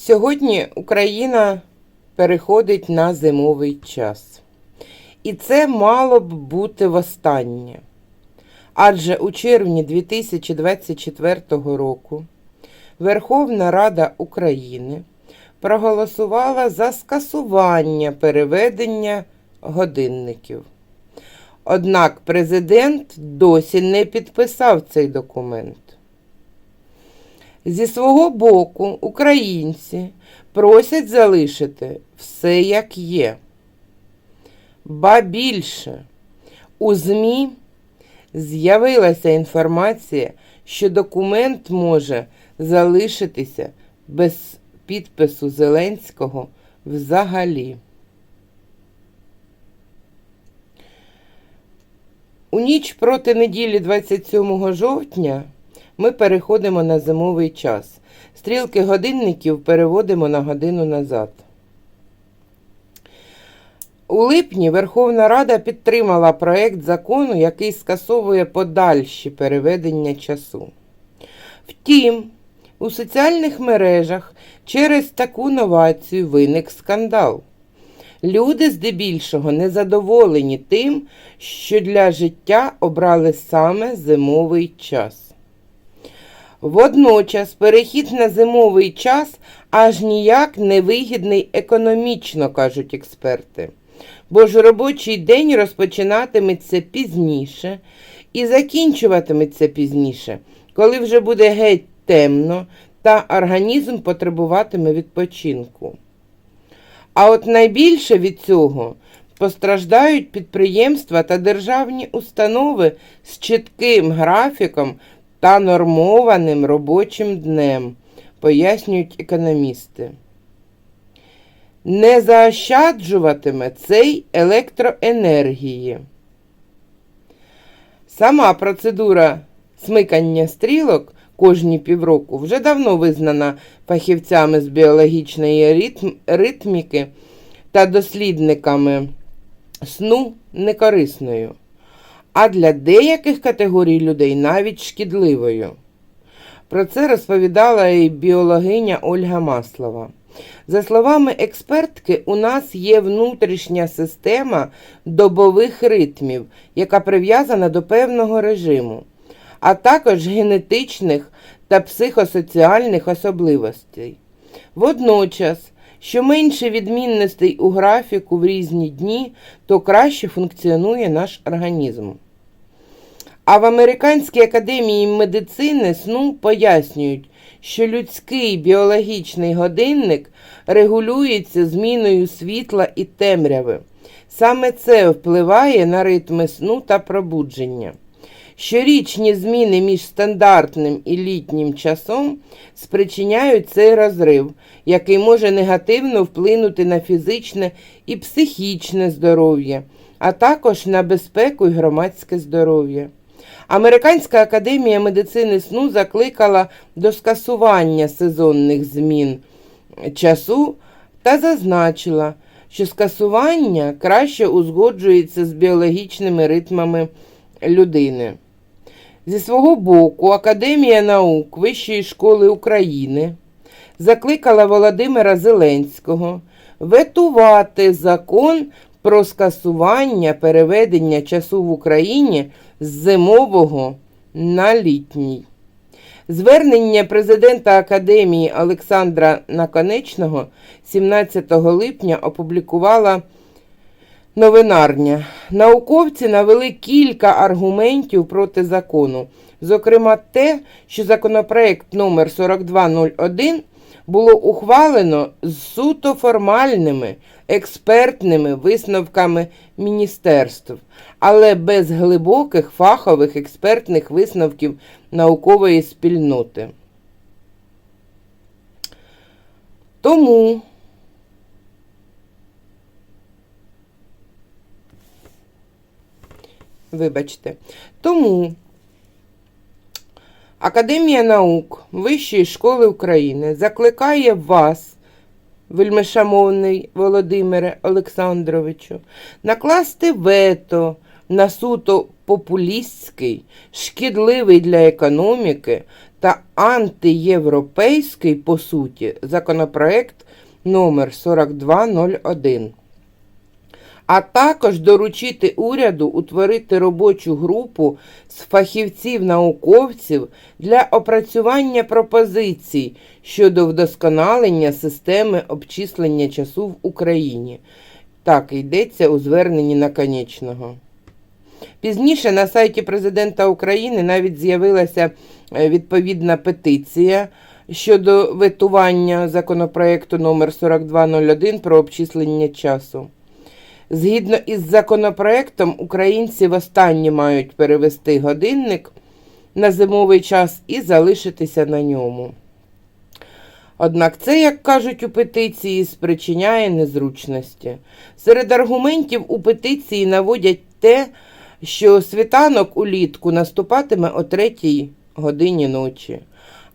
Сьогодні Україна переходить на зимовий час. І це мало б бути востаннє. Адже у червні 2024 року Верховна Рада України проголосувала за скасування переведення годинників. Однак президент досі не підписав цей документ. Зі свого боку, українці просять залишити все як є. Ба більше, у ЗМІ з'явилася інформація, що документ може залишитися без підпису Зеленського взагалі. У ніч проти неділі 27 жовтня ми переходимо на зимовий час. Стрілки годинників переводимо на годину назад. У липні Верховна Рада підтримала проект закону, який скасовує подальші переведення часу. Втім, у соціальних мережах через таку новацію виник скандал. Люди здебільшого незадоволені тим, що для життя обрали саме зимовий час. Водночас перехід на зимовий час аж ніяк не вигідний економічно, кажуть експерти. Бо ж робочий день розпочинатиметься пізніше і закінчуватиметься пізніше, коли вже буде геть темно та організм потребуватиме відпочинку. А от найбільше від цього постраждають підприємства та державні установи з чітким графіком та нормованим робочим днем, пояснюють економісти. Не заощаджуватиме цей електроенергії. Сама процедура смикання стрілок кожні півроку вже давно визнана фахівцями з біологічної ритм, ритміки та дослідниками сну некорисною, а для деяких категорій людей навіть шкідливою. Про це розповідала і біологиня Ольга Маслова. За словами експертки, у нас є внутрішня система добових ритмів, яка прив'язана до певного режиму, а також генетичних та психосоціальних особливостей. Водночас, що менше відмінностей у графіку в різні дні, то краще функціонує наш організм. А в Американській академії медицини сну пояснюють, що людський біологічний годинник регулюється зміною світла і темряви. Саме це впливає на ритми сну та пробудження. Щорічні зміни між стандартним і літнім часом спричиняють цей розрив, який може негативно вплинути на фізичне і психічне здоров'я, а також на безпеку і громадське здоров'я. Американська академія медицини сну закликала до скасування сезонних змін часу та зазначила, що скасування краще узгоджується з біологічними ритмами людини. Зі свого боку, Академія наук Вищої школи України закликала Володимира Зеленського ветувати закон про скасування переведення часу в Україні з зимового на літній. Звернення президента Академії Олександра Наконечного 17 липня опублікувала новинарня. Науковці навели кілька аргументів проти закону, зокрема те, що законопроект номер 4201 було ухвалено з суто формальними експертними висновками міністерств, але без глибоких фахових експертних висновків наукової спільноти. Тому Вибачте. Тому Академія наук Вищої школи України закликає вас, вельмишановний Володимире Олександровичу, накласти вето на суто популістський, шкідливий для економіки та антиєвропейський, по суті, законопроект номер 4201 а також доручити уряду утворити робочу групу з фахівців-науковців для опрацювання пропозицій щодо вдосконалення системи обчислення часу в Україні. Так йдеться у зверненні наконечного. Пізніше на сайті президента України навіть з'явилася е, відповідна петиція щодо ветування законопроекту номер 4201 про обчислення часу. Згідно із законопроектом, українці востаннє мають перевести годинник на зимовий час і залишитися на ньому. Однак це, як кажуть у петиції, спричиняє незручності. Серед аргументів у петиції наводять те, що світанок улітку наступатиме о 3 годині ночі,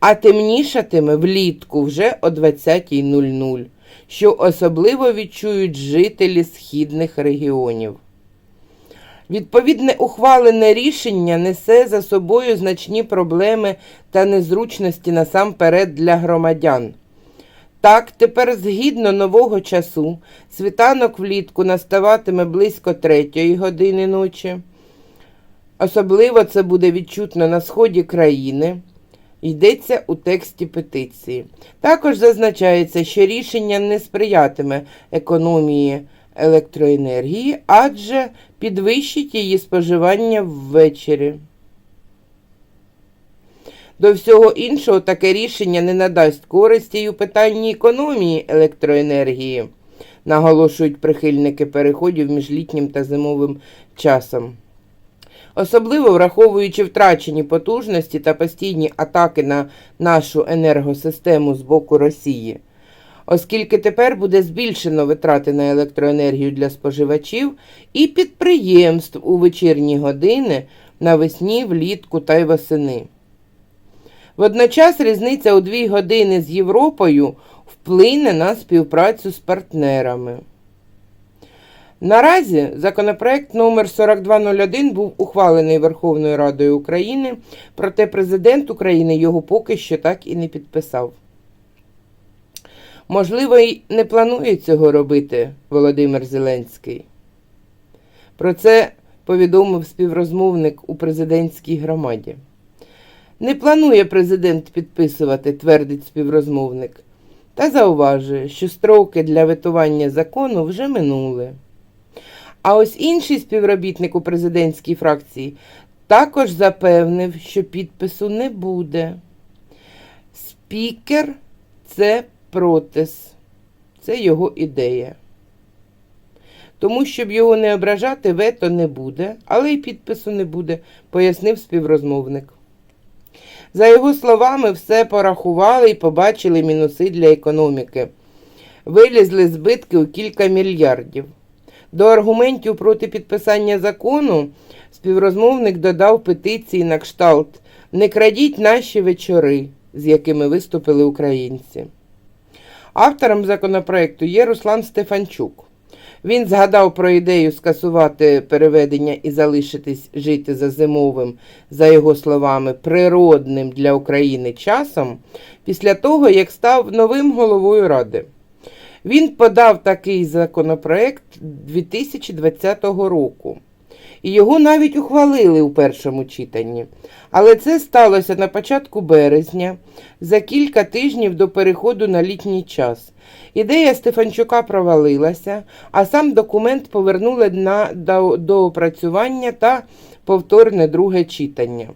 а темнішатиме влітку вже о 20.00 що особливо відчують жителі східних регіонів. Відповідне ухвалене рішення несе за собою значні проблеми та незручності насамперед для громадян. Так, тепер, згідно нового часу, світанок влітку наставатиме близько третьої години ночі. Особливо це буде відчутно на сході країни. Йдеться у тексті петиції. Також зазначається, що рішення не сприятиме економії електроенергії, адже підвищить її споживання ввечері. До всього іншого, таке рішення не надасть користі й у питанні економії електроенергії, наголошують прихильники переходів між літнім та зимовим часом. Особливо враховуючи втрачені потужності та постійні атаки на нашу енергосистему з боку Росії, оскільки тепер буде збільшено витрати на електроенергію для споживачів і підприємств у вечірні години навесні, влітку та й восени. Водночас різниця у дві години з Європою вплине на співпрацю з партнерами. Наразі законопроект номер 4201 був ухвалений Верховною Радою України, проте президент України його поки що так і не підписав. Можливо, і не планує цього робити Володимир Зеленський. Про це повідомив співрозмовник у президентській громаді. Не планує президент підписувати, твердить співрозмовник, та зауважує, що строки для витування закону вже минули. А ось інший співробітник у президентській фракції також запевнив, що підпису не буде. Спікер це протез, це його ідея. Тому, щоб його не ображати, вето не буде, але й підпису не буде, пояснив співрозмовник. За його словами, все порахували і побачили мінуси для економіки. Вилізли збитки у кілька мільярдів. До аргументів проти підписання закону співрозмовник додав петиції на кшталт Не крадіть наші вечори, з якими виступили українці. Автором законопроекту є Руслан Стефанчук. Він згадав про ідею скасувати переведення і залишитись жити за зимовим, за його словами, природним для України часом після того, як став новим головою ради. Він подав такий законопроект 2020 року. І його навіть ухвалили у першому читанні. Але це сталося на початку березня, за кілька тижнів до переходу на літній час. Ідея Стефанчука провалилася, а сам документ повернули на доопрацювання та повторне друге читання.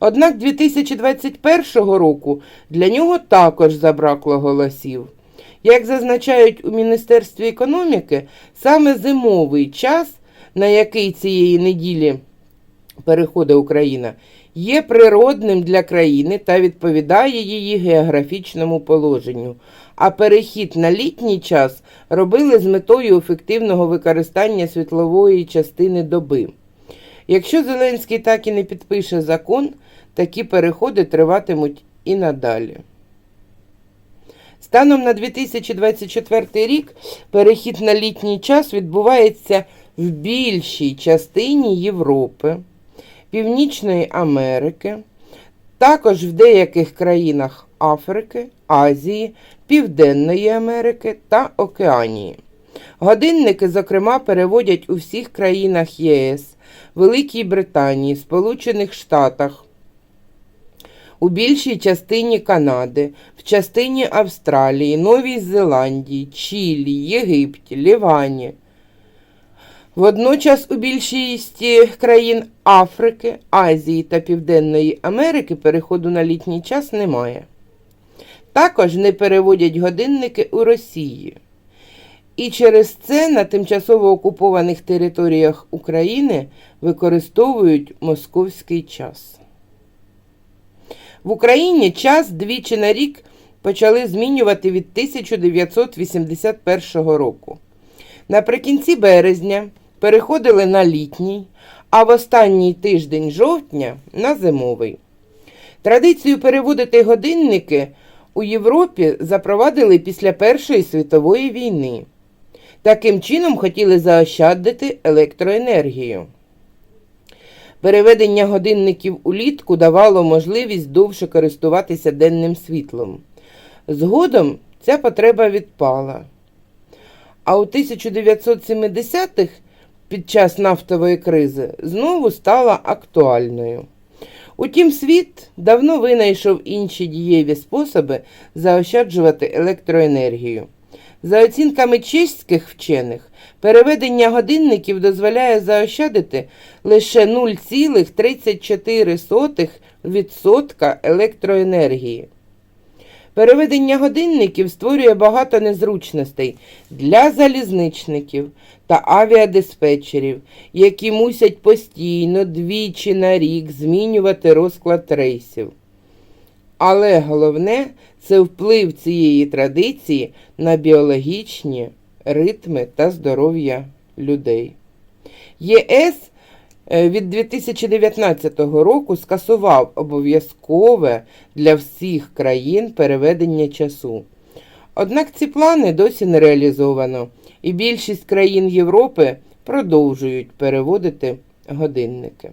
Однак 2021 року для нього також забракло голосів. Як зазначають у Міністерстві економіки, саме зимовий час, на який цієї неділі переходить Україна, є природним для країни та відповідає її географічному положенню. А перехід на літній час робили з метою ефективного використання світлової частини доби. Якщо Зеленський так і не підпише закон, такі переходи триватимуть і надалі. Станом на 2024 рік перехід на літній час відбувається в більшій частині Європи, Північної Америки Також в деяких країнах Африки, Азії, Південної Америки та Океанії. Годинники, зокрема, переводять у всіх країнах ЄС, Великій Британії, Сполучених Штатах, у більшій частині Канади, в частині Австралії, Новій Зеландії, Чилі, Єгипті, Лівані. Водночас у більшості країн Африки, Азії та Південної Америки переходу на літній час немає. Також не переводять годинники у Росії. І через це на тимчасово окупованих територіях України використовують московський час. В Україні час двічі на рік почали змінювати від 1981 року. Наприкінці березня переходили на літній, а в останній тиждень жовтня на зимовий. Традицію переводити годинники у Європі запровадили після Першої світової війни. Таким чином хотіли заощадити електроенергію. Переведення годинників улітку давало можливість довше користуватися денним світлом. Згодом ця потреба відпала. А у 1970-х під час нафтової кризи знову стала актуальною. Утім, світ давно винайшов інші дієві способи заощаджувати електроенергію. За оцінками чеських вчених, переведення годинників дозволяє заощадити лише 0,34% електроенергії. Переведення годинників створює багато незручностей для залізничників та авіадиспетчерів, які мусять постійно двічі на рік змінювати розклад рейсів. Але головне це вплив цієї традиції на біологічні ритми та здоров'я людей. ЄС е, від 2019 року скасував обов'язкове для всіх країн переведення часу. Однак ці плани досі не реалізовано, і більшість країн Європи продовжують переводити годинники.